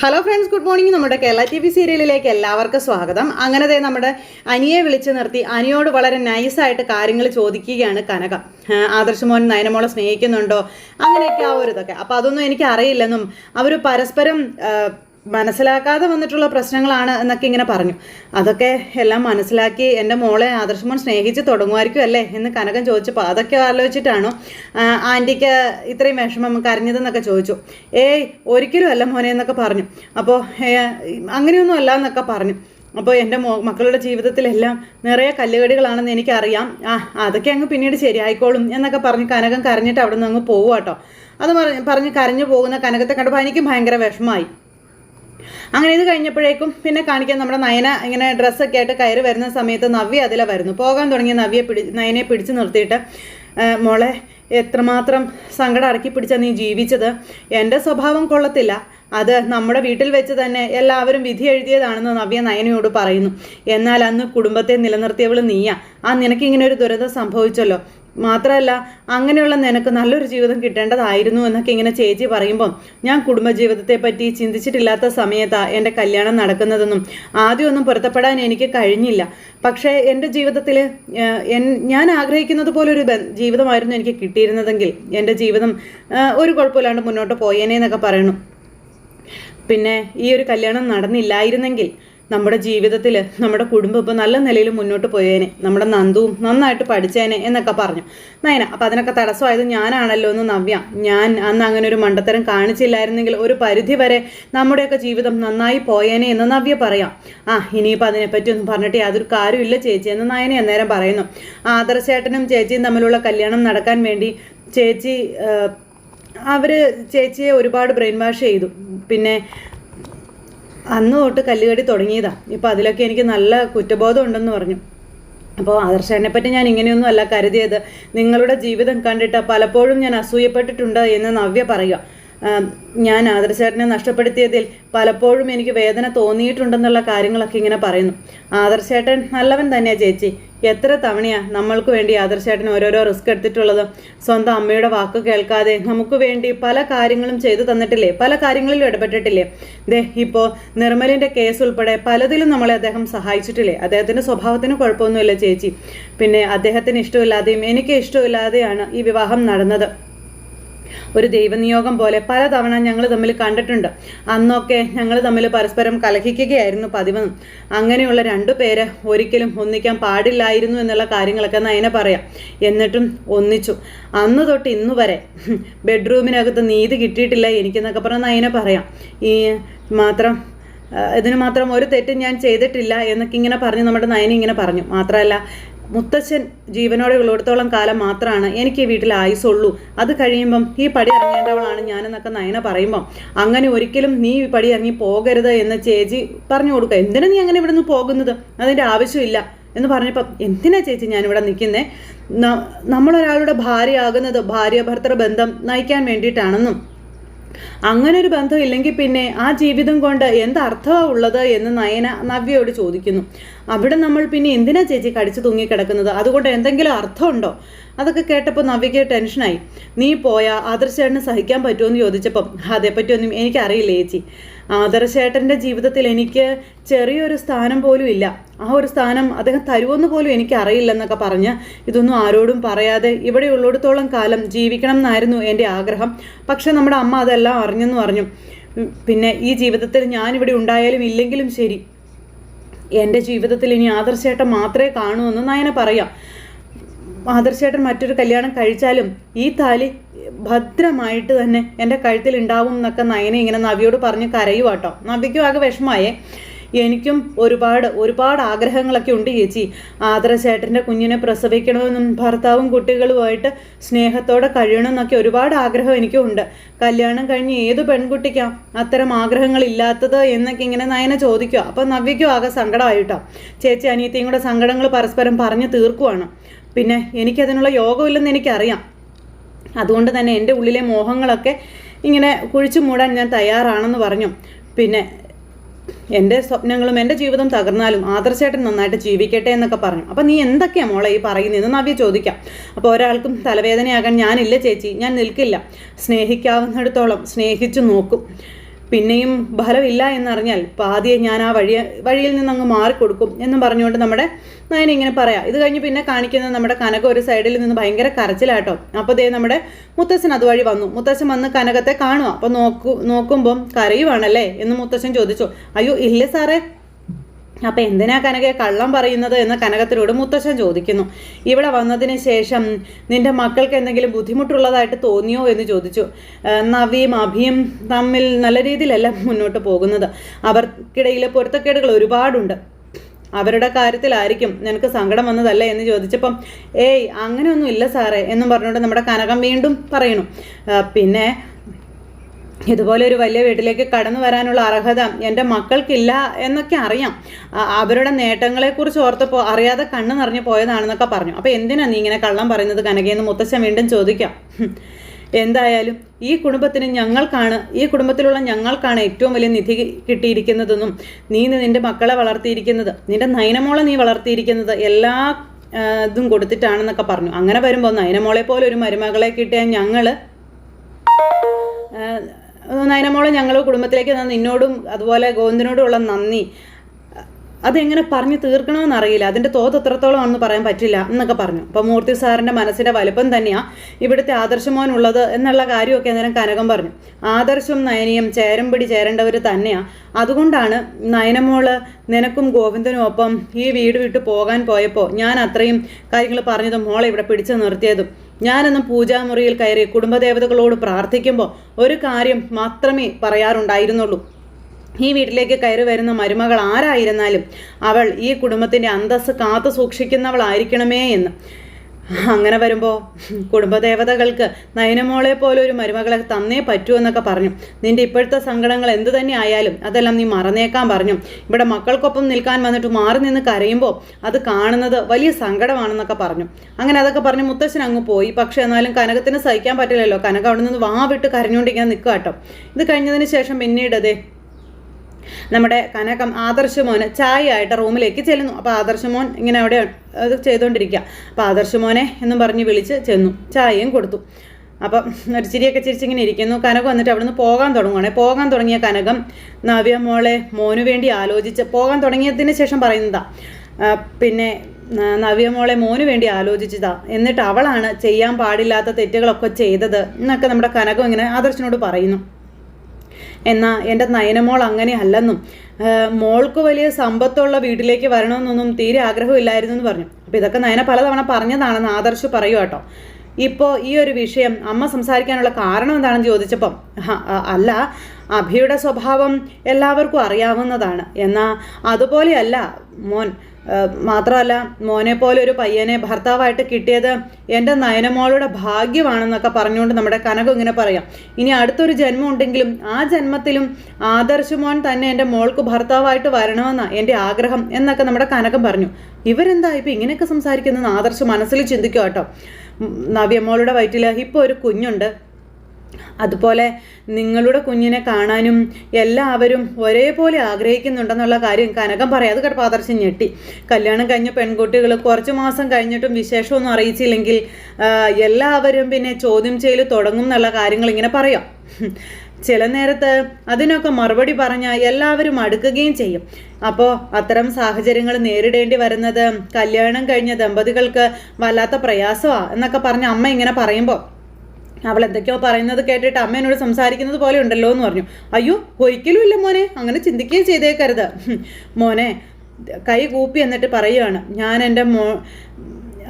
Hello friends good morning നമ്മുടെ Kerala T V സീരിയലിലേക്ക് എല്ലാവർക്കും സ്വാഗതം. അങ്ങനത്തെ നമ്മുടെ അനിയെ വിളിച്ചു നിർത്തി. അനിയോട് വളരെ നൈസായിട്ട് കാര്യങ്ങൾ ചോദിക്കുകയാണ് കനക. ആദർശമോൻ ആദർശ് നയനമോളെ സ്നേഹിക്കുന്നുണ്ടോ? അങ്ങനെയൊക്കെ ആ ഒരു ഇതൊക്കെ. അപ്പോൾ അതൊന്നും എനിക്ക് അറിയില്ലെന്നും അവർ പരസ്പരം മനസ്സിലാക്കാതെ വന്നിട്ടുള്ള പ്രശ്നങ്ങളാണ് എന്നൊക്കെ ഇങ്ങനെ പറഞ്ഞു. അതൊക്കെ എല്ലാം മനസ്സിലാക്കി എന്റെ മോളെ ആദർശമോൻ സ്നേഹിച്ച് തുടങ്ങുമായിരിക്കും അല്ലേ എന്ന് കനകൻ ചോദിച്ചപ്പോൾ അതൊക്കെ ആലോചിച്ചിട്ടാണോ ആന്റിക്ക് ഇത്രയും വിഷമം കരഞ്ഞതെന്നൊക്കെ ചോദിച്ചു. ഏയ് ഒരിക്കലും അല്ല മോനെ എന്നൊക്കെ പറഞ്ഞു. അപ്പോൾ അങ്ങനെയൊന്നും അല്ല എന്നൊക്കെ പറഞ്ഞു. അപ്പോൾ എന്റെ മോ മക്കളുടെ ജീവിതത്തിലെല്ലാം നിറയെ കല്ലുകടികളാണെന്ന് എനിക്കറിയാം. ആ അതൊക്കെ അങ്ങ് പിന്നീട് ശരിയായിക്കോളും എന്നൊക്കെ പറഞ്ഞ് കനകം കരഞ്ഞിട്ട് അവിടെ നിന്ന് അങ്ങ് പോവുക കേട്ടോ. അത് പറഞ്ഞ് കരഞ്ഞു പോകുന്ന കനകത്തെ കണ്ടപ്പോൾ എനിക്കും ഭയങ്കര വിഷമമായി. അങ്ങനെ ഇത് കഴിഞ്ഞപ്പോഴേക്കും പിന്നെ കാണിക്കാൻ നമ്മുടെ നയന ഇങ്ങനെ ഡ്രസ്സൊക്കെ ആയിട്ട് കയറി വരുന്ന സമയത്ത് നവ്യ അതിലെ വരുന്നു. പോകാൻ തുടങ്ങിയ നവ്യെ പിടി നയനെ പിടിച്ചു നിർത്തിയിട്ട് മോളെ എത്രമാത്രം സങ്കടം അടക്കി പിടിച്ചാൽ നീ ജീവിച്ചത്? എന്റെ സ്വഭാവം കൊള്ളത്തില്ല. അത് നമ്മുടെ വീട്ടിൽ വെച്ച് തന്നെ എല്ലാവരും വിധി എഴുതിയതാണെന്ന് നവ്യ നയനയോട് പറയുന്നു. എന്നാൽ അന്ന് കുടുംബത്തെ നിലനിർത്തിയവൾ നീയാ. ആ നിനക്കിങ്ങനെ ഒരു ദുരന്തം സംഭവിച്ചല്ലോ. മാത്രമല്ല അങ്ങനെയുള്ള നിനക്ക് നല്ലൊരു ജീവിതം കിട്ടേണ്ടതായിരുന്നു എന്നൊക്കെ ഇങ്ങനെ ചേച്ചി പറയുമ്പം ഞാൻ കുടുംബജീവിതത്തെ പറ്റി ചിന്തിച്ചിട്ടില്ലാത്ത സമയത്താണ് എന്റെ കല്യാണം നടക്കുന്നതെന്നും ആദ്യമൊന്നും പൊരുത്തപ്പെടാൻ എനിക്ക് കഴിഞ്ഞില്ല. പക്ഷേ എന്റെ ജീവിതത്തിൽ ഞാൻ ആഗ്രഹിക്കുന്നത് പോലൊരു ജീവിതമായിരുന്നു എനിക്ക് കിട്ടിയിരുന്നതെങ്കിൽ എന്റെ ജീവിതം ഒരു കുഴപ്പമില്ലാണ്ട് മുന്നോട്ട് പോയേനെ എന്നൊക്കെ പറയണു. പിന്നെ ഈ ഒരു കല്യാണം നടന്നില്ലായിരുന്നെങ്കിൽ നമ്മുടെ ജീവിതത്തിൽ നമ്മുടെ കുടുംബം ഇപ്പോൾ നല്ല നിലയിൽ മുന്നോട്ട് പോയേനെ. നമ്മുടെ നന്ദുവും നന്നായിട്ട് പഠിച്ചേനെ എന്നൊക്കെ പറഞ്ഞു. നയന അപ്പോൾ അതിനൊക്കെ തടസ്സമായത് ഞാനാണല്ലോ എന്ന് നവ്യ. ഞാൻ അന്ന് അങ്ങനെ ഒരു മണ്ടത്തരം കാണിച്ചില്ലായിരുന്നെങ്കിൽ ഒരു പരിധി വരെ നമ്മുടെയൊക്കെ ജീവിതം നന്നായി പോയേനെ എന്ന് നവ്യ പറയാം. ആ ഇനിയിപ്പോൾ അതിനെപ്പറ്റി ഒന്നും പറഞ്ഞിട്ട് യാതൊരു കാര്യമില്ല ചേച്ചി എന്ന് നയന അന്നേരം പറയുന്നു. ആദർശേട്ടനും ചേച്ചിയും തമ്മിലുള്ള കല്യാണം നടക്കാൻ വേണ്ടി ചേച്ചി അവർ ചേച്ചിയെ ഒരുപാട് ബ്രെയിൻ വാഷ് ചെയ്തു. പിന്നെ അന്ന് തൊട്ട് കല്ലുകടി തുടങ്ങിയതാ. ഇപ്പം അതിലൊക്കെ എനിക്ക് നല്ല കുറ്റബോധം ഉണ്ടെന്ന് പറഞ്ഞു. അപ്പോൾ ആദർശനെ പറ്റി ഞാൻ ഇങ്ങനെയൊന്നും അല്ല കരുതിയത്. നിങ്ങളുടെ ജീവിതം കണ്ടിട്ട് പലപ്പോഴും ഞാൻ അസൂയപ്പെട്ടിട്ടുണ്ട് എന്ന് നവ്യ പറയുക. ഞാൻ ആദർശേട്ടനെ നഷ്ടപ്പെടുത്തിയതിൽ പലപ്പോഴും എനിക്ക് വേദന തോന്നിയിട്ടുണ്ടെന്നുള്ള കാര്യങ്ങളൊക്കെ ഇങ്ങനെ പറയുന്നു. ആദർശേട്ടൻ നല്ലവൻ തന്നെയാ ചേച്ചി. എത്ര തവണയാ നമ്മൾക്ക് വേണ്ടി ആദർശേട്ടൻ ഓരോരോ റിസ്ക് എടുത്തിട്ടുള്ളത്? സ്വന്തം അമ്മയുടെ വാക്ക് കേൾക്കാതെ നമുക്ക് വേണ്ടി പല കാര്യങ്ങളും ചെയ്തു തന്നിട്ടില്ലേ? പല കാര്യങ്ങളിലും ഇടപെട്ടിട്ടില്ലേ? ദേ ഇപ്പോൾ നിർമ്മലിന്റെ കേസ് ഉൾപ്പെടെ പലതിലും നമ്മളെ അദ്ദേഹം സഹായിച്ചിട്ടില്ലേ? അദ്ദേഹത്തിന്റെ സ്വഭാവത്തിന് കുഴപ്പമൊന്നുമില്ല ചേച്ചി. പിന്നെ അദ്ദേഹത്തിന് ഇഷ്ടമില്ലാതെയും എനിക്ക് ഇഷ്ടമില്ലാതെയാണ് ഈ വിവാഹം നടന്നത്. ഒരു ദൈവനിയോഗം പോലെ പലതവണ ഞങ്ങൾ തമ്മിൽ കണ്ടിട്ടുണ്ട്. അന്നൊക്കെ ഞങ്ങൾ തമ്മിൽ പരസ്പരം കലഹിക്കുകയായിരുന്നു പതിവ്. അങ്ങനെയുള്ള രണ്ടു പേര് ഒരിക്കലും ഒന്നിക്കാൻ പാടില്ലായിരുന്നു എന്നുള്ള കാര്യങ്ങളൊക്കെ നയന പറയാം. എന്നിട്ടും ഒന്നിച്ചു. അന്ന് തൊട്ട് ഇന്നു വരെ ബെഡ്റൂമിനകത്ത് നീതി കിട്ടിയിട്ടില്ല എനിക്കെന്നൊക്കെ പറഞ്ഞ് നയന പറയാം. ഈ മാത്രം ഇതിന് മാത്രം ഒരു തെറ്റും ഞാൻ ചെയ്തിട്ടില്ല എന്നൊക്കെ ഇങ്ങനെ പറഞ്ഞു നമ്മുടെ നയന ഇങ്ങനെ പറഞ്ഞു. മാത്രമല്ല മുത്തച്ഛൻ ജീവനോടെ ഉള്ളിടത്തോളം കാലം മാത്രമാണ് എനിക്ക് ഈ വീട്ടിൽ ആയുസുള്ളൂ അത് കഴിയുമ്പം ഈ പടി ഇറങ്ങേണ്ടവളാണ് ഞാനെന്നൊക്കെ നയന പറയുമ്പം. അങ്ങനെ ഒരിക്കലും നീ ഈ പടി ഇറങ്ങി പോകരുത് എന്ന് ചേച്ചി പറഞ്ഞു കൊടുക്കുക. എന്തിനാ നീ അങ്ങനെ ഇവിടെ നിന്ന് പോകുന്നത്? അതിന്റെ ആവശ്യമില്ല എന്ന് പറഞ്ഞപ്പം എന്തിനാ ചേച്ചി ഞാനിവിടെ നിൽക്കുന്നത് നമ്മളൊരാളുടെ ഭാര്യയാകുന്നത് ഭാര്യ ഭർത്തൃ ബന്ധം നയിക്കാൻ വേണ്ടിയിട്ടാണെന്നും അങ്ങനെ ഒരു ബന്ധം ഇല്ലെങ്കിൽ പിന്നെ ആ ജീവിതം കൊണ്ട് എന്തർത്ഥമാണ് ഉള്ളത് എന്ന് നയന നവ്യയോട് ചോദിക്കുന്നു. അവിടെ നമ്മൾ പിന്നെ എന്തിനാ ചേച്ചി കടിച്ചു തൂങ്ങിക്കിടക്കുന്നത് അതുകൊണ്ട് എന്തെങ്കിലും അർത്ഥമുണ്ടോ? അതൊക്കെ കേട്ടപ്പോൾ നവ്യയ്ക്ക് ടെൻഷനായി. നീ പോയാൽ ആദർശേട്ടന് സഹിക്കാൻ പറ്റുമോ പറ്റുമെന്ന് ചോദിച്ചപ്പം അതേപ്പറ്റിയൊന്നും എനിക്കറിയില്ല ചേച്ചി. ആദർശേട്ടന്റെ ജീവിതത്തിൽ എനിക്ക് ചെറിയൊരു സ്ഥാനം പോലും ഇല്ല. ആ ഒരു സ്ഥാനം അദ്ദേഹം തരുമെന്ന് പോലും എനിക്ക് അറിയില്ലെന്നൊക്കെ പറഞ്ഞ് ഇതൊന്നും ആരോടും പറയാതെ ഇവിടെ ഉള്ളിടത്തോളം കാലം ജീവിക്കണം എന്നായിരുന്നു എന്റെ ആഗ്രഹം. പക്ഷെ നമ്മുടെ അമ്മ അതെല്ലാം അറിഞ്ഞെന്ന് പറഞ്ഞു പിന്നെ ഈ ജീവിതത്തിൽ ഞാനിവിടെ ഉണ്ടായാലും ഇല്ലെങ്കിലും ശരി. എന്റെ ജീവിതത്തിൽ ഇനി ആദർശേട്ടൻ മാത്രമേ കാണൂ എന്ന് നയന പറയാം. ആദർശേട്ടൻ മറ്റൊരു കല്യാണം കഴിച്ചാലും ഈ താലി ഭദ്രമായിട്ട് തന്നെ എന്റെ കഴുത്തിൽ ഉണ്ടാവും എന്നൊക്കെ നയനെ ഇങ്ങനെ നവിയോട് പറഞ്ഞ് കരയുവാട്ടോ. നവിക്കും ആകെ വിഷമായേ എനിക്കും ഒരുപാട് ഒരുപാട് ആഗ്രഹങ്ങളൊക്കെ ഉണ്ട് ചേച്ചി. ആദരശേട്ടന്റെ കുഞ്ഞിനെ പ്രസവിക്കണമെന്നും ഭർത്താവും കുട്ടികളുമായിട്ട് സ്നേഹത്തോടെ കഴിയണമെന്നൊക്കെ ഒരുപാട് ആഗ്രഹം എനിക്കും ഉണ്ട് കല്യാണം കഴിഞ്ഞ് ഏത് പെൺകുട്ടിക്കാ അത്തരം ആഗ്രഹങ്ങളില്ലാത്തത് എന്നൊക്കെ ഇങ്ങനെ നയന ചോദിക്കുക അപ്പം നവ്യയ്ക്കും ആകെ സങ്കടമായിട്ടോ. ചേച്ചി അനിയത്തിയും കൂടെ സങ്കടങ്ങൾ പരസ്പരം പറഞ്ഞു തീർക്കുവാണ്. പിന്നെ എനിക്കതിനുള്ള യോഗമില്ലെന്ന് എനിക്കറിയാം. അതുകൊണ്ട് തന്നെ എന്റെ ഉള്ളിലെ മോഹങ്ങളൊക്കെ ഇങ്ങനെ കുഴിച്ചു മൂടാൻ ഞാൻ തയ്യാറാണെന്ന് പറഞ്ഞു. പിന്നെ എന്റെ സ്വപ്നങ്ങളും എന്റെ ജീവിതം തകർന്നാലും ആദർശേട്ടൻ നന്നായിട്ട് ജീവിക്കട്ടെ എന്നൊക്കെ പറഞ്ഞു. അപ്പം നീ എന്തൊക്കെയാണ് മോളെ ഈ പറയുന്നതെന്ന് നവ്യ ചോദിക്കാം. അപ്പോൾ ഒരാൾക്കും തലവേദനയാകാൻ ഞാനില്ല ചേച്ചി. ഞാൻ നിൽക്കില്ല. സ്നേഹിക്കാവുന്നിടത്തോളം സ്നേഹിച്ചു നോക്കും. പിന്നെയും ഫലമില്ല എന്നറിഞ്ഞാൽ പാതിയെ ഞാൻ ആ വഴി വഴിയിൽ നിന്ന് അങ്ങ് മാറിക്കൊടുക്കും എന്നും പറഞ്ഞുകൊണ്ട് നമ്മുടെ നയന ഇങ്ങനെ പറയാം. ഇത് കഴിഞ്ഞ് പിന്നെ കാണിക്കുന്നത് നമ്മുടെ കനക ഒരു സൈഡിൽ നിന്ന് ഭയങ്കര കരച്ചിലാട്ടോ. അപ്പോൾ ദേ നമ്മുടെ മുത്തശ്ശൻ അതുവഴി വന്നു. മുത്തശ്ശൻ വന്ന് കനകത്തെ കാണുക അപ്പോൾ നോക്കൂ നോക്കുമ്പം കരയുവാണല്ലേ എന്ന് മുത്തശ്ശൻ ചോദിച്ചു. അയ്യോ ഇല്ല സാറേ. അപ്പൊ എന്തിനാ കനകയെ കള്ളം പറയുന്നത് എന്ന് കനകത്തിനോട് മുത്തശ്ശൻ ചോദിക്കുന്നു. ഇവിടെ വന്നതിന് ശേഷം നിന്റെ മക്കൾക്ക് എന്തെങ്കിലും ബുദ്ധിമുട്ടുള്ളതായിട്ട് തോന്നിയോ എന്ന് ചോദിച്ചു. നവിയും അഭിയും തമ്മിൽ നല്ല രീതിയിലല്ല മുന്നോട്ട് പോകുന്നത്. അവർക്കിടയിലെ പൊരുത്തക്കേടുകൾ ഒരുപാടുണ്ട്. അവരുടെ കാര്യത്തിലായിരിക്കും നിനക്ക് സങ്കടം വന്നതല്ലേ എന്ന് ചോദിച്ചപ്പം ഏയ് അങ്ങനെയൊന്നും ഇല്ല സാറേ എന്നും പറഞ്ഞുകൊണ്ട് നമ്മുടെ കനകം വീണ്ടും പറയണു പിന്നെ ഇതുപോലെ ഒരു വലിയ വീട്ടിലേക്ക് കടന്നു വരാനുള്ള അർഹത എന്റെ മക്കൾക്കില്ല എന്നൊക്കെ അറിയാം. അവരുടെ നേട്ടങ്ങളെക്കുറിച്ച് ഓർത്തപ്പോൾ അറിയാതെ കണ്ണു നിറഞ്ഞു പോയതാണെന്നൊക്കെ പറഞ്ഞു. അപ്പോൾ എന്തിനാണ് നീ ഇങ്ങനെ കള്ളം പറയുന്നത് കനകയെന്ന് മുത്തശ്ശൻ വീണ്ടും ചോദിക്കാം. എന്തായാലും ഈ കുടുംബത്തിന് ഞങ്ങൾക്കാണ് ഈ കുടുംബത്തിലുള്ള ഞങ്ങൾക്കാണ് ഏറ്റവും വലിയ നിധി കിട്ടിയിരിക്കുന്നതെന്നും നീ നിന്റെ മക്കളെ വളർത്തിയിരിക്കുന്നത് നിന്റെ നയനമോളെ നീ വളർത്തിയിരിക്കുന്നത് എല്ലാ ഇതും കൊടുത്തിട്ടാണെന്നൊക്കെ പറഞ്ഞു. അങ്ങനെ വരുമ്പോൾ നയനമോളെ പോലെ ഒരു മരുമകളെ കിട്ടിയ ഞങ്ങൾ നയനമോളെ ഞങ്ങൾ കുടുംബത്തിലേക്ക് നിന്നോടും അതുപോലെ ഗോവിന്ദനോടുമുള്ള നന്ദി അതെങ്ങനെ പറഞ്ഞു തീർക്കണമെന്ന് അറിയില്ല. അതിന്റെ തോത് എത്രത്തോളം ആണെന്ന് പറയാൻ പറ്റില്ല എന്നൊക്കെ പറഞ്ഞു. അപ്പോൾ മൂർത്തി സാറിന്റെ മനസ്സിന്റെ വലുപ്പം തന്നെയാണ് ഇവിടുത്തെ ആദർശമോനുള്ളത് എന്നുള്ള കാര്യമൊക്കെ അന്നേരം കനകം പറഞ്ഞു. ആദർശം നയനിയും ചേരമ്പടി ചേരേണ്ടവർ തന്നെയാണ് അതുകൊണ്ടാണ് നയനമോൾ നിനക്കും ഗോവിന്ദനും ഒപ്പം ഈ വീട് വിട്ട് പോകാൻ പോയപ്പോൾ ഞാൻ അത്രയും കാര്യങ്ങൾ പറഞ്ഞതും മോളെ ഇവിടെ പിടിച്ചു നിർത്തിയതും. ഞാനന്ന് പൂജാമുറിയിൽ കയറി കുടുംബദേവതകളോട് പ്രാർത്ഥിക്കുമ്പോൾ ഒരു കാര്യം മാത്രമേ പറയാറുണ്ടായിരുന്നുള്ളൂ. ഈ വീട്ടിലേക്ക് കയറി വരുന്ന മരുമകൾ ആരായിരുന്നാലും അവൾ ഈ കുടുംബത്തിന്റെ അന്തസ്സ് കാത്തു സൂക്ഷിക്കുന്നവളായിരിക്കണമേ എന്ന്. അങ്ങനെ വരുമ്പോൾ കുടുംബദേവതകൾക്ക് നയനമോളെ പോലെ ഒരു മരുമകളെ തന്നേ പറ്റൂ എന്നൊക്കെ പറഞ്ഞു. നിന്റെ ഇപ്പോഴത്തെ സങ്കടങ്ങൾ എന്തു തന്നെ ആയാലും അതെല്ലാം നീ മറന്നേക്കാൻ പറഞ്ഞു. ഇവിടെ മക്കൾക്കൊപ്പം നിൽക്കാൻ വന്നിട്ട് മാറി നിന്ന് കരയുമ്പോൾ അത് കാണുന്നത് വലിയ സങ്കടമാണെന്നൊക്കെ പറഞ്ഞു. അങ്ങനെ അതൊക്കെ പറഞ്ഞ് മുത്തശ്ശൻ അങ്ങ് പോയി. പക്ഷെ എന്നാലും കനകത്തിന് സഹിക്കാൻ പറ്റില്ലല്ലോ. കനക അവിടെ നിന്ന് വാ വിട്ട് കരഞ്ഞുകൊണ്ടിരിക്കാൻ നിൽക്കുക കേട്ടോ. ഇത് കഴിഞ്ഞതിന് ശേഷം പിന്നീട് അതെ നമ്മുടെ കനകം ആദർശമോന് ചായ ആയിട്ട് റൂമിലേക്ക് ചെല്ലുന്നു. അപ്പോൾ ആദർശമോൻ ഇങ്ങനെ അവിടെ അത് ചെയ്തുകൊണ്ടിരിക്കുക. അപ്പോൾ ആദർശമോനെ എന്നും പറഞ്ഞ് വിളിച്ച് ചെന്നു. ചായയും കൊടുത്തു. അപ്പം ഒരു ചിരിയൊക്കെ ചിരിച്ചിങ്ങനെ ഇരിക്കുന്നു. കനകം വന്നിട്ട് അവിടെ നിന്ന് പോകാൻ തുടങ്ങുവാണേ. പോകാൻ തുടങ്ങിയ കനകം നവ്യ മോളെ മോനു വേണ്ടി ആലോചിച്ച് പോകാൻ തുടങ്ങിയതിന് ശേഷം പറയുന്നതാ. പിന്നെ നവ്യ മോളെ മോന് വേണ്ടി ആലോചിച്ചതാ. എന്നിട്ട് അവളാണ് ചെയ്യാൻ പാടില്ലാത്ത തെറ്റുകളൊക്കെ ചെയ്തത് എന്നൊക്കെ നമ്മുടെ കനകം ഇങ്ങനെ ആദർശനോട് പറയുന്നു. എന്നാ എന്റെ നയനമോൾ അങ്ങനെയല്ലെന്നും മോൾക്ക് വലിയ സമ്പത്തുള്ള വീട്ടിലേക്ക് വരണമെന്നൊന്നും തീരെ ആഗ്രഹമില്ലായിരുന്നു എന്ന് പറഞ്ഞു. അപ്പോൾ ഇതൊക്കെ നയന പലതവണ പറഞ്ഞതാണെന്ന് ആദർശ് പറയൂ കേട്ടോ. ഇപ്പോൾ ഈ ഒരു വിഷയം അമ്മ സംസാരിക്കാനുള്ള കാരണം എന്താണെന്ന് ചോദിച്ചപ്പം അല്ല അഭിയുടെ സ്വഭാവം എല്ലാവർക്കും അറിയാവുന്നതാണ്. എന്നാൽ അതുപോലെയല്ല മോൻ മാത്രമല്ല മോനെ പോലെ ഒരു പയ്യനെ ഭർത്താവായിട്ട് കിട്ടിയത് എന്റെ നയനമോളുടെ ഭാഗ്യമാണെന്നൊക്കെ പറഞ്ഞുകൊണ്ട് നമ്മുടെ കനകം ഇങ്ങനെ പറയാം. ഇനി അടുത്തൊരു ജന്മം ഉണ്ടെങ്കിലും ആ ജന്മത്തിലും ആദർശ് മോൻ തന്നെ എന്റെ മോൾക്ക് ഭർത്താവായിട്ട് വരണമെന്നാണ് എന്റെ ആഗ്രഹം എന്നൊക്കെ നമ്മുടെ കനകം പറഞ്ഞു. ഇവരെന്താ ഇപ്പം ഇങ്ങനെയൊക്കെ സംസാരിക്കുന്നത് ആദർശ് മനസ്സിൽ ചിന്തിക്കുക കേട്ടോ. നവ്യമോളുടെ വയറ്റിൽ ഇപ്പോൾ ഒരു കുഞ്ഞുണ്ട്. അതുപോലെ നിങ്ങളുടെ കുഞ്ഞിനെ കാണാനും എല്ലാവരും ഒരേപോലെ ആഗ്രഹിക്കുന്നുണ്ടെന്നുള്ള കാര്യം കനകം പറയാം. അത് കേട്ടപ്പോൾ ആദർശം ഞെട്ടി. കല്യാണം കഴിഞ്ഞ പെൺകുട്ടികൾ കുറച്ച് മാസം കഴിഞ്ഞിട്ടും വിശേഷമൊന്നും അറിയിച്ചില്ലെങ്കിൽ എല്ലാവരും പിന്നെ ചോദ്യം ചെയ്യൽ തുടങ്ങും എന്നുള്ള കാര്യങ്ങൾ ഇങ്ങനെ പറയാം. ചില നേരത്ത് അതിനൊക്കെ മറുപടി പറഞ്ഞാൽ എല്ലാവരും അടുക്കുകയും ചെയ്യും. അപ്പോൾ അത്തരം സാഹചര്യങ്ങൾ നേരിടേണ്ടി വരുന്നത് കല്യാണം കഴിഞ്ഞ ദമ്പതികൾക്ക് വല്ലാത്ത പ്രയാസമാണ് എന്നൊക്കെ പറഞ്ഞ് അമ്മ ഇങ്ങനെ പറയുമ്പോൾ അവൾ എന്തൊക്കെയോ പറയുന്നത് കേട്ടിട്ട് അമ്മ എന്നോട് സംസാരിക്കുന്നത് പോലെ ഉണ്ടല്ലോ എന്ന് പറഞ്ഞു. അയ്യോ ഒരിക്കലും ഇല്ല മോനെ. അങ്ങനെ ചിന്തിക്കുകയും ചെയ്തേക്കരുത്. മോനെ കൈ കൂപ്പി എന്നിട്ട് പറയുകയാണ് ഞാൻ എന്റെ മോ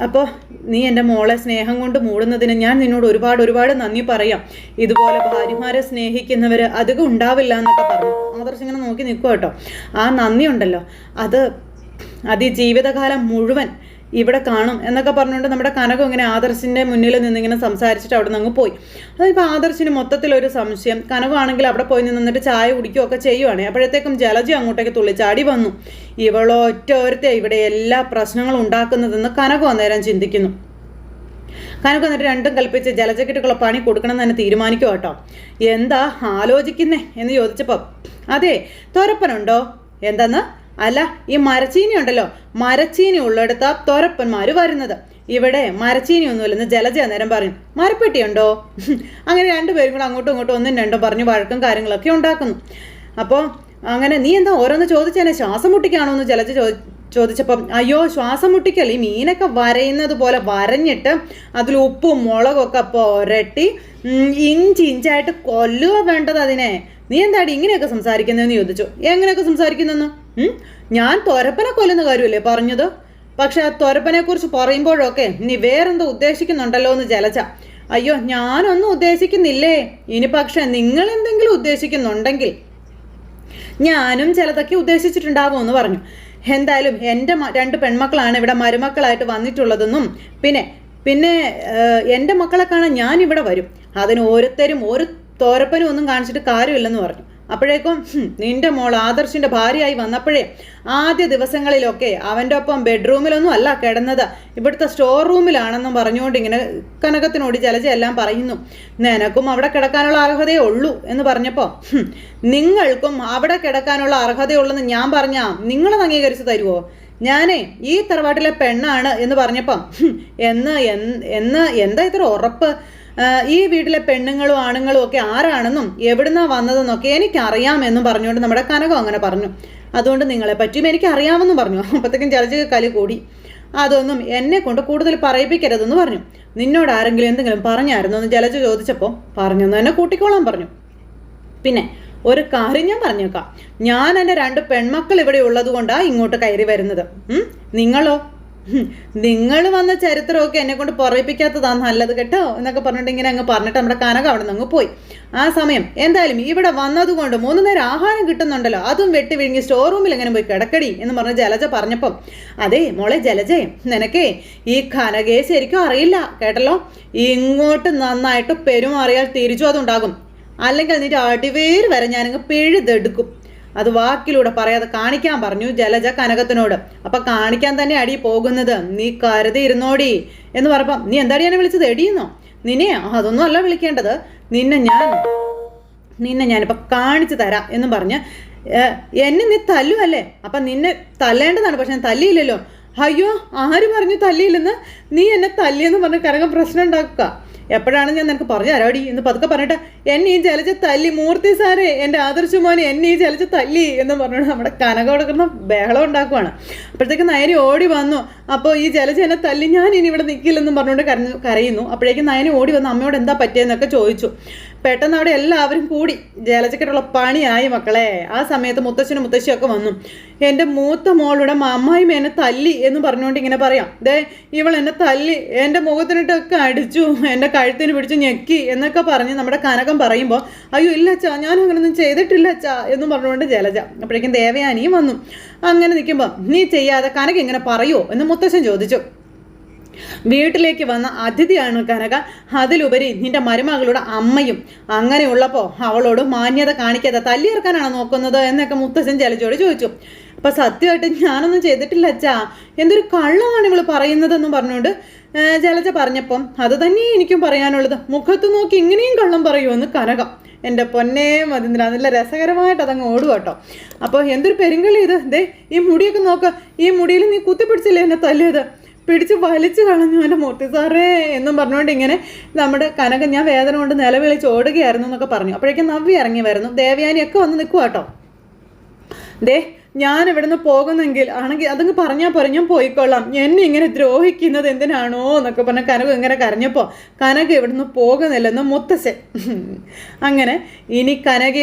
അപ്പോൾ നീ എന്റെ മോളെ സ്നേഹം കൊണ്ട് മൂടുന്നതിന് ഞാൻ നിന്നോട് ഒരുപാട് ഒരുപാട് നന്ദി പറയാം. ഇതുപോലെ ഭാര്യമാരെ സ്നേഹിക്കുന്നവർ അധികം ഉണ്ടാവില്ല എന്നൊക്കെ പറഞ്ഞു. ആദർശം ഇങ്ങനെ നോക്കി നിൽക്കുക കേട്ടോ. ആ നന്ദി ഉണ്ടല്ലോ. അത് അത് ജീവിതകാലം മുഴുവൻ ഇവിടെ കാണും എന്നൊക്കെ പറഞ്ഞുകൊണ്ട് നമ്മുടെ കനകം ഇങ്ങനെ ആദർശിന്റെ മുന്നിൽ നിന്നിങ്ങനെ സംസാരിച്ചിട്ട് അവിടെ നിന്ന് പോയി. അതിപ്പോൾ ആദർശിന് മൊത്തത്തിലൊരു സംശയം. കനകമാണെങ്കിൽ അവിടെ പോയി നിന്നിട്ട് ചായ കുടിക്കുകയൊക്കെ ചെയ്യുവാണ്. അപ്പോഴത്തേക്കും ജലജി അങ്ങോട്ടേക്ക് തുള്ളിച്ചാടി വന്നു. ഇവളൊറ്റ ഒരുത്തെ ഇവിടെ എല്ലാ പ്രശ്നങ്ങളും ഉണ്ടാക്കുന്നതെന്ന് കനകം അന്നേരം ചിന്തിക്കുന്നു. കനക്ക് എന്നിട്ട് രണ്ടും കൽപ്പിച്ച് ജലജക്കെട്ടുള്ള പണി കൊടുക്കണം തന്നെ തീരുമാനിക്കും കേട്ടോ. എന്താ ആലോചിക്കുന്നേ? എന്ന് ചോദിച്ചപ്പോൾ അതെ തോരപ്പനുണ്ടോ? എന്തെന്ന്? അല്ല ഈ മരച്ചീനി ഉണ്ടല്ലോ മരച്ചീനി ഉള്ളെടുത്താ തോരപ്പന്മാർ വരുന്നത്. ഇവിടെ മരച്ചീനി ഒന്നുമില്ലെന്ന് ജലജ നേരം പറയും മരപ്പെട്ടിയുണ്ടോ? അങ്ങനെ രണ്ടുപേരും കൂടെ അങ്ങോട്ടും ഇങ്ങോട്ടും ഒന്നും രണ്ടും പറഞ്ഞ് വഴക്കും കാര്യങ്ങളൊക്കെ ഉണ്ടാക്കുന്നു. അപ്പോൾ അങ്ങനെ നീ എന്താ ഓരോന്ന് ചോദിച്ചതിനെ ശ്വാസം മുട്ടിക്കാണോ എന്ന് ജലജ ചോദി ചോദിച്ചപ്പം അയ്യോ ശ്വാസം മുട്ടിക്കൽ ഈ മീനൊക്കെ വരയുന്നത് പോലെ വരഞ്ഞിട്ട് അതിൽ ഉപ്പും മുളകൊക്കെ പുരട്ടി ഇഞ്ചി ഇഞ്ചായിട്ട് കൊല്ലുക വേണ്ടത് അതിനെ. നീ എന്താടി ഇങ്ങനെയൊക്കെ സംസാരിക്കുന്നതെന്ന് ചോദിച്ചു? എങ്ങനെയൊക്കെ സംസാരിക്കുന്നെന്ന് ഞാൻ തൊരപ്പനെ കൊല്ലുന്ന കാര്യമല്ലേ പറഞ്ഞത്? പക്ഷെ ആ തൊരപ്പനെ കുറിച്ച് പറയുമ്പോഴൊക്കെ നീ വേറെന്തോ ഉദ്ദേശിക്കുന്നുണ്ടല്ലോ എന്ന് ജലച്ച അയ്യോ ഞാനൊന്നും ഉദ്ദേശിക്കുന്നില്ലേ? ഇനി പക്ഷെ നിങ്ങൾ എന്തെങ്കിലും ഉദ്ദേശിക്കുന്നുണ്ടെങ്കിൽ ഞാനും ചിലതൊക്കെ ഉദ്ദേശിച്ചിട്ടുണ്ടാവും എന്ന് പറഞ്ഞു. എന്തായാലും എന്റെ രണ്ട് പെൺമക്കളാണ് ഇവിടെ മരുമക്കളായിട്ട് വന്നിട്ടുള്ളതെന്നും പിന്നെ പിന്നെ എന്റെ മക്കളെ കാണാൻ ഞാൻ ഇവിടെ വരും. അതിന് ഓരോരുത്തരും ഒരു തോരപ്പനും ഒന്നും കാണിച്ചിട്ട് കാര്യമില്ലെന്ന് പറഞ്ഞു. അപ്പോഴേക്കും നിന്റെ മോൾ ആദർശിന്റെ ഭാര്യയായി വന്നപ്പോഴേ ആദ്യ ദിവസങ്ങളിലൊക്കെ അവന്റെ ഒപ്പം ബെഡ്റൂമിലൊന്നും അല്ല കിടന്നത്. ഇവിടുത്തെ സ്റ്റോർ റൂമിലാണെന്നും പറഞ്ഞുകൊണ്ട് ഇങ്ങനെ കനകത്തിനോട് ജലജ എല്ലാം പറയുന്നു. നിനക്കും അവിടെ കിടക്കാനുള്ള അർഹതയേ ഉള്ളൂ എന്ന് പറഞ്ഞപ്പോൾ നിങ്ങൾക്കും അവിടെ കിടക്കാനുള്ള അർഹതയുള്ളെന്ന് ഞാൻ പറഞ്ഞാ നിങ്ങളത് അംഗീകരിച്ച് തരുമോ ഞാനേ ഈ തറവാട്ടിലെ പെണ്ണാണ് എന്ന് പറഞ്ഞപ്പം എന്ന് എന്ന് എന്താ ഇത്ര ഉറപ്പ്? ഈ വീട്ടിലെ പെണ്ണുങ്ങളും ആണുങ്ങളും ഒക്കെ ആരാണെന്നും എവിടുന്നാ വന്നതെന്നൊക്കെ എനിക്കറിയാമെന്നും പറഞ്ഞുകൊണ്ട് നമ്മുടെ കനകം അങ്ങനെ പറഞ്ഞു. അതുകൊണ്ട് നിങ്ങളെ പറ്റിയും എനിക്കറിയാമെന്നും പറഞ്ഞു. അപ്പോഴത്തേക്കും ജലജ കലി കൂടി. അതൊന്നും എന്നെ കൊണ്ട് കൂടുതൽ പറയിപ്പിക്കരുതെന്ന് പറഞ്ഞു. നിന്നോട് ആരെങ്കിലും എന്തെങ്കിലും പറഞ്ഞായിരുന്നോ എന്ന് ജലജ ചോദിച്ചപ്പോൾ പറഞ്ഞെന്ന് തന്നെ കൂട്ടിക്കോളാൻ പറഞ്ഞു. പിന്നെ ഒരു കാര്യം ഞാൻ പറഞ്ഞേക്കാം. ഞാൻ എന്റെ രണ്ട് പെൺമക്കൾ ഇവിടെ ഉള്ളത് കൊണ്ടാണ് ഇങ്ങോട്ട് കയറി വരുന്നത്? നിങ്ങളോ? നിങ്ങൾ വന്ന ചരിത്രമൊക്കെ എന്നെ കൊണ്ട് പറയിപ്പിക്കാത്തതാണ് നല്ലത് കേട്ടോ എന്നൊക്കെ പറഞ്ഞിട്ട് ഇങ്ങനെ അങ്ങ് പറഞ്ഞിട്ട് നമ്മുടെ കനക അവിടെ നിന്ന് പോയി. ആ സമയം എന്തായാലും ഇവിടെ വന്നതുകൊണ്ട് മൂന്ന് നേരം ആഹാരം കിട്ടുന്നുണ്ടല്ലോ. അതും വെട്ടി വിഴുങ്ങി സ്റ്റോർ റൂമിൽ എങ്ങനെ പോയി കിടക്കടി എന്ന് പറഞ്ഞ് ജലജ പറഞ്ഞപ്പം അതെ മോളെ ജലജേ നിനക്കേ ഈ കനകയെ ശരിക്കും അറിയില്ല കേട്ടല്ലോ? ഇങ്ങോട്ട് നന്നായിട്ട് പെരുമാറിയാൽ തിരിച്ചു അതുണ്ടാകും. അല്ലെങ്കിൽ നിന്റെ അടിവേര് വരെ ഞാനങ്ങ് പിഴുതെടുക്കും. അത് വാക്കിലൂടെ പറയാതെ കാണിക്കാൻ പറഞ്ഞു ജലജ കനകത്തിനോട്. അപ്പൊ കാണിക്കാൻ തന്നെ അടി പോകുന്നത്. നീ കരുതി ഇരുന്നോടി. എന്ന് പറഞ്ഞപ്പം നീ എന്താടി എന്നെ വിളിച്ചത്? എടിയെന്നോ? നിന്നെ? അതൊന്നും അല്ല വിളിക്കേണ്ടത്. നിന്നെ ഞാൻ നിന്നെ ഞാനിപ്പോൾ കാണിച്ചു തരാം എന്ന് പറഞ്ഞ് എന്നെ നീ തല്ലുമല്ലേ അപ്പം നിന്നെ തല്ലേണ്ടതാണ്. പക്ഷെ ഞാൻ തല്ലിയില്ലല്ലോ. അയ്യോ ആര് പറഞ്ഞു തല്ലിയില്ലെന്ന്? നീ എന്നെ തല്ലിയെന്ന് പറഞ്ഞ് കരകം പ്രശ്നം ഉണ്ടാക്കുക. എപ്പോഴാണ് ഞാൻ നിനക്ക് പറഞ്ഞു തരാടി? എന്ന് പതുക്കെ പറഞ്ഞിട്ട് എന്നെ ഈ ചലച്ച തല്ലി മൂർത്തി സാറേ എന്റെ ആദർശ മോനെ എന്നെ ഈ ചലച്ച തല്ലി എന്ന് പറഞ്ഞുകൊണ്ട് നമ്മുടെ കനക കൊടുക്കുന്ന ബഹളം ഉണ്ടാക്കുവാണ്. അപ്പോഴത്തേക്ക് നയനി ഓടി വന്നു. അപ്പോൾ ഈ ജലജ എന്നെ തല്ലി ഞാൻ ഇനി ഇവിടെ നിൽക്കില്ലെന്നും പറഞ്ഞുകൊണ്ട് കരഞ്ഞു കരയുന്നു. അപ്പോഴേക്കും നയനി ഓടി വന്ന് അമ്മയോട് എന്താ പറ്റിയെന്നൊക്കെ ചോദിച്ചു. പെട്ടെന്ന് അവിടെ എല്ലാവരും കൂടി ജലജക്കട്ടുള്ള പണിയായി മക്കളെ. ആ സമയത്ത് മുത്തച്ഛനും മുത്തശ്ശിയൊക്കെ വന്നു. എന്റെ മൂത്ത മോളുടെ അമ്മായിമ്മ എന്നെ തല്ലി എന്ന് പറഞ്ഞുകൊണ്ട് ഇങ്ങനെ പറയാം. ദേ ഇവൾ എന്നെ തല്ലി എന്റെ മുഖത്തിനിട്ടൊക്കെ അടിച്ചു എന്റെ കഴുത്തിന് പിടിച്ച് ഞെക്കി എന്നൊക്കെ പറഞ്ഞ് നമ്മുടെ കനകം പറയുമ്പോൾ അയ്യോ ഇല്ല അച്ഛാ ഞാൻ അങ്ങനെയൊന്നും ചെയ്തിട്ടില്ല അച്ഛാ എന്ന് പറഞ്ഞുകൊണ്ട് ജലജ അപ്പോഴേക്കും ദേവയാനിയും വന്നു. അങ്ങനെ നിൽക്കുമ്പോൾ നീ ചെയ്യാതെ കനക ഇങ്ങനെ പറയുമോ എന്ന് മുത്തശ്ശൻ ചോദിച്ചു. വീട്ടിലേക്ക് വന്ന അതിഥിയാണ് കനക. അതിലുപരി നിന്റെ മരുമകളുടെ അമ്മയും. അങ്ങനെയുള്ളപ്പോൾ അവളോട് മാന്യത കാണിക്കാതെ തല്ലിയിറക്കാനാണ് നോക്കുന്നത്? എന്നൊക്കെ മുത്തശ്ശൻ ജലജോട് ചോദിച്ചു. അപ്പൊ സത്യമായിട്ട് ഞാനൊന്നും ചെയ്തിട്ടില്ല അച്ഛാ. എന്തൊരു കള്ളമാണ് ഇവൾ പറയുന്നതെന്നും പറഞ്ഞുകൊണ്ട് ജലജ പറഞ്ഞപ്പം അത് തന്നെ എനിക്കും പറയാനുള്ളത്. മുഖത്ത് നോക്കി ഇങ്ങനെയും കള്ളം പറയുമെന്ന് കനകം. എന്റെ പൊന്നേ മതിന്ദിര നല്ല രസകരമായിട്ട് അതങ്ങ് ഓടുക കേട്ടോ. അപ്പോൾ എന്തൊരു പെരുങ്കളി ഇത്. ദേ ഈ മുടിയൊക്കെ നോക്ക്. ഈ മുടിയിൽ നീ കുത്തിപ്പിടിച്ചില്ലേ എന്നെ തല്ലിയത്? പിടിച്ച് വലിച്ചു കളഞ്ഞു എന്റെ മൂർത്തി സാറേ എന്നും പറഞ്ഞുകൊണ്ട് ഇങ്ങനെ നമ്മുടെ കനക ഞാൻ വേദന കൊണ്ട് നിലവിളിച്ച് ഓടുകയായിരുന്നു എന്നൊക്കെ പറഞ്ഞു. അപ്പോഴേക്കും നവ്യ ഇറങ്ങി വരുന്നു. ദേവയാനിയൊക്കെ വന്ന് നിൽക്കുക കേട്ടോ ദേ ഞാൻ ഇവിടുന്ന് പോകുന്നെങ്കിൽ ആണെങ്കിൽ അതങ്ങ് പറഞ്ഞാൽ പോരെ ഞാൻ പോയിക്കൊള്ളാം. എന്നെ ഇങ്ങനെ ദ്രോഹിക്കുന്നത് എന്തിനാണോ എന്നൊക്കെ പറഞ്ഞ കനക ഇങ്ങനെ കരഞ്ഞപ്പോൾ കനക ഇവിടുന്ന് പോകുന്നില്ലെന്ന് മുത്തശ്ശൻ. അങ്ങനെ ഇനി കനക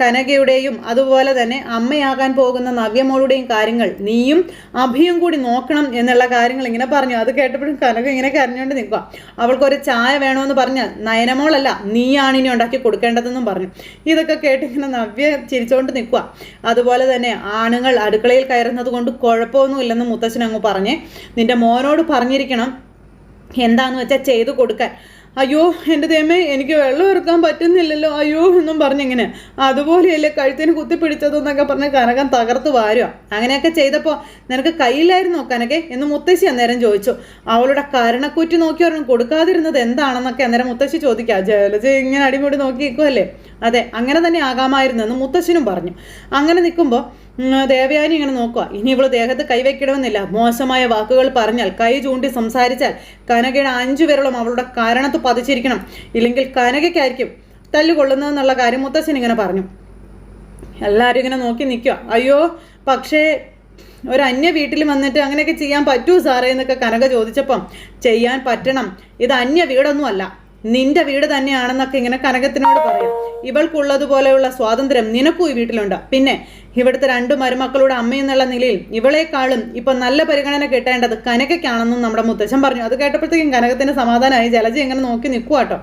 കനകയുടെയും അതുപോലെ തന്നെ അമ്മയാകാൻ പോകുന്ന നവ്യമോളുടെയും കാര്യങ്ങൾ നീയും അഭിയും കൂടി നോക്കണം എന്നുള്ള കാര്യങ്ങൾ ഇങ്ങനെ പറഞ്ഞു. അത് കേട്ടപ്പോഴും കനക ഇങ്ങനെ കരഞ്ഞുകൊണ്ട് നിൽക്കുക അവൾക്കൊരു ചായ വേണമെന്ന് പറഞ്ഞാൽ നയനമോളല്ല നീയാണ് ഇനി ഉണ്ടാക്കി കൊടുക്കേണ്ടതെന്നും പറഞ്ഞു. ഇതൊക്കെ കേട്ടിങ്ങനെ നവ്യ ചിരിച്ചുകൊണ്ട് നിൽക്കുക അതുപോലെ തന്നെ ആണുങ്ങൾ അടുക്കളയിൽ കയറുന്നത് കൊണ്ട് കുഴപ്പമൊന്നുമില്ലെന്ന് മുത്തച്ഛൻ അങ്ങ് പറഞ്ഞേ നിന്റെ മോനോട് പറഞ്ഞിരിക്കണം. എന്താന്ന് വെച്ചാൽ ചെയ്തു കൊടുക്കാൻ. അയ്യോ എന്റെ ദൈവമേ എനിക്ക് വെള്ളം ഇറക്കാൻ പറ്റുന്നില്ലല്ലോ. അയ്യോ എന്നും പറഞ്ഞിങ്ങനെ അതുപോലെയല്ലേ കഴുത്തിന് കുത്തിപ്പിടിച്ചതെന്നൊക്കെ പറഞ്ഞ് കനകം തകർത്ത് വാരുക അങ്ങനെയൊക്കെ ചെയ്തപ്പോൾ നിനക്ക് കയ്യിലായിരുന്നു കനകെ? എന്ന് മുത്തശ്ശി അന്നേരം ചോദിച്ചു. അവളുടെ കരണക്കുറ്റി നോക്കി ഒരെണ്ണം കൊടുക്കാതിരുന്നത് എന്താണെന്നൊക്കെ അന്നേരം മുത്തശ്ശി ചോദിക്കുക ജലജ ഇങ്ങനെ അടിമുടി നോക്കി നിൽക്കുമല്ലേ അതെ അങ്ങനെ തന്നെ ആകാമായിരുന്നു എന്ന് മുത്തശ്ശനും പറഞ്ഞു. അങ്ങനെ നിൽക്കുമ്പോൾ ദേവയാനി ഇങ്ങനെ നോക്കുക ഇനി ഇവൾ ദേഹത്ത് കൈവയ്ക്കണമെന്നില്ല. മോശമായ വാക്കുകൾ പറഞ്ഞാൽ കൈ ചൂണ്ടി സംസാരിച്ചാൽ കനകയുടെ അഞ്ചു വിരളും അവളുടെ കാരണത്ത് പതിച്ചിരിക്കണം. ഇല്ലെങ്കിൽ കനകയ്ക്കായിരിക്കും തല്ലുകൊള്ളുന്നതെന്നുള്ള കാര്യം മുത്തശ്ശൻ ഇങ്ങനെ പറഞ്ഞു. എല്ലാവരും ഇങ്ങനെ നോക്കി നിൽക്കുക അയ്യോ പക്ഷേ ഒരു അന്യ വീട്ടിൽ വന്നിട്ട് അങ്ങനെയൊക്കെ ചെയ്യാൻ പറ്റൂ സാറേ എന്നൊക്കെ കനക ചോദിച്ചപ്പം ചെയ്യാൻ പറ്റണം. ഇത് അന്യ വീടൊന്നുമല്ല. നിന്റെ വീട് തന്നെയാണെന്നൊക്കെ ഇങ്ങനെ കനകത്തിനോട് പറയും. ഇവൾക്കുള്ളതുപോലെയുള്ള സ്വാതന്ത്ര്യം നിനക്കും ഈ വീട്ടിലുണ്ട്. പിന്നെ ഇവിടുത്തെ രണ്ട് മരുമക്കളുടെ അമ്മയെന്നുള്ള നിലയിൽ ഇവളെക്കാളും ഇപ്പൊ നല്ല പരിഗണന കിട്ടേണ്ടത് കനകയ്ക്കാണെന്നും നമ്മുടെ മുത്തച്ഛൻ പറഞ്ഞു. അത് കേട്ടപ്പോഴത്തേക്കും കനകത്തിന് സമാധാനമായി ജലജി ഇങ്ങനെ നോക്കി നിൽക്കുക കേട്ടോ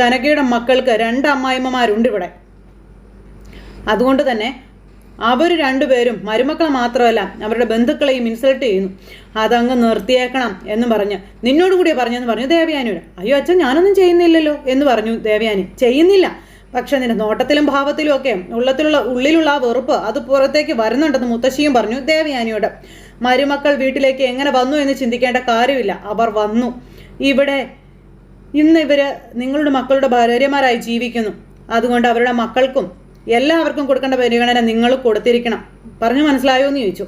കനകയുടെ മക്കൾക്ക് രണ്ട് അമ്മായിമ്മമാരുണ്ട് ഇവിടെ. അതുകൊണ്ട് തന്നെ അവർ രണ്ടുപേരും മരുമക്കളെ മാത്രമല്ല അവരുടെ ബന്ധുക്കളെയും ഇൻസൾട്ട് ചെയ്യുന്നു. അതങ്ങ് നിർത്തിയേക്കണം എന്ന് പറഞ്ഞ് നിന്നോട് കൂടിയാ പറഞ്ഞെന്ന് പറഞ്ഞു ദേവയാനിയോട്. അയ്യോ അച്ഛൻ ഞാനൊന്നും ചെയ്യുന്നില്ലല്ലോ എന്ന് പറഞ്ഞു ദേവയാനി. ചെയ്യുന്നില്ല. പക്ഷെ നിന്റെ നോട്ടത്തിലും ഭാവത്തിലും ഒക്കെ ഉള്ളത്തിലുള്ള ഉള്ളിലുള്ള ആ വെറുപ്പ് അത് പുറത്തേക്ക് വരുന്നുണ്ടെന്ന് മുത്തശ്ശിയും പറഞ്ഞു ദേവയാനിയോട്. മരുമക്കൾ വീട്ടിലേക്ക് എങ്ങനെ വന്നു എന്ന് ചിന്തിക്കേണ്ട കാര്യമില്ല. അവർ വന്നു. ഇവിടെ ഇന്ന് ഇവർ നിങ്ങളുടെ മക്കളുടെ ഭാര്യമാരായി ജീവിക്കുന്നു. അതുകൊണ്ട് അവരുടെ മക്കൾക്കും എല്ലാവർക്കും കൊടുക്കേണ്ട പരിഗണന നിങ്ങൾ കൊടുത്തിരിക്കണം. പറഞ്ഞു മനസ്സിലായോ എന്ന് ചോദിച്ചു.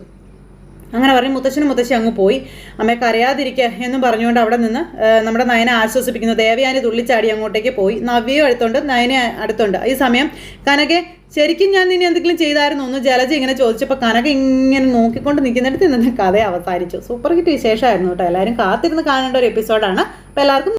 അങ്ങനെ പറഞ്ഞ് മുത്തശ്ശനും മുത്തശ്ശി അങ്ങ് പോയി. അമ്മയെ കരയാതിരിക്കുക എന്നും പറഞ്ഞുകൊണ്ട് അവിടെ നിന്ന് നമ്മുടെ നയനെ ആശ്വസിപ്പിക്കുന്നു. ദേവയാനി തുള്ളിച്ചാടി അങ്ങോട്ടേക്ക് പോയി. നവ്യയും അടുത്തുണ്ട് നയനെ അടുത്തുണ്ട്. ഈ സമയം കനകെ ശരിക്കും ഞാൻ നിന്നെ എന്തെങ്കിലും ചെയ്തായിരുന്നു? ഒന്ന് ജലജ ഇങ്ങനെ ചോദിച്ചപ്പോൾ കനക ഇങ്ങനെ നോക്കിക്കൊണ്ട് നിൽക്കുന്നിടത്ത് ഇന്നത്തെ കഥ അവസാനിച്ചു. സൂപ്പർ ഹിറ്റ് വിശേഷമായിരുന്നു കേട്ടോ. എല്ലാവരും കാത്തിരുന്ന് കാണേണ്ട ഒരു എപ്പിസോഡാണ്. അപ്പോൾ എല്ലാവർക്കും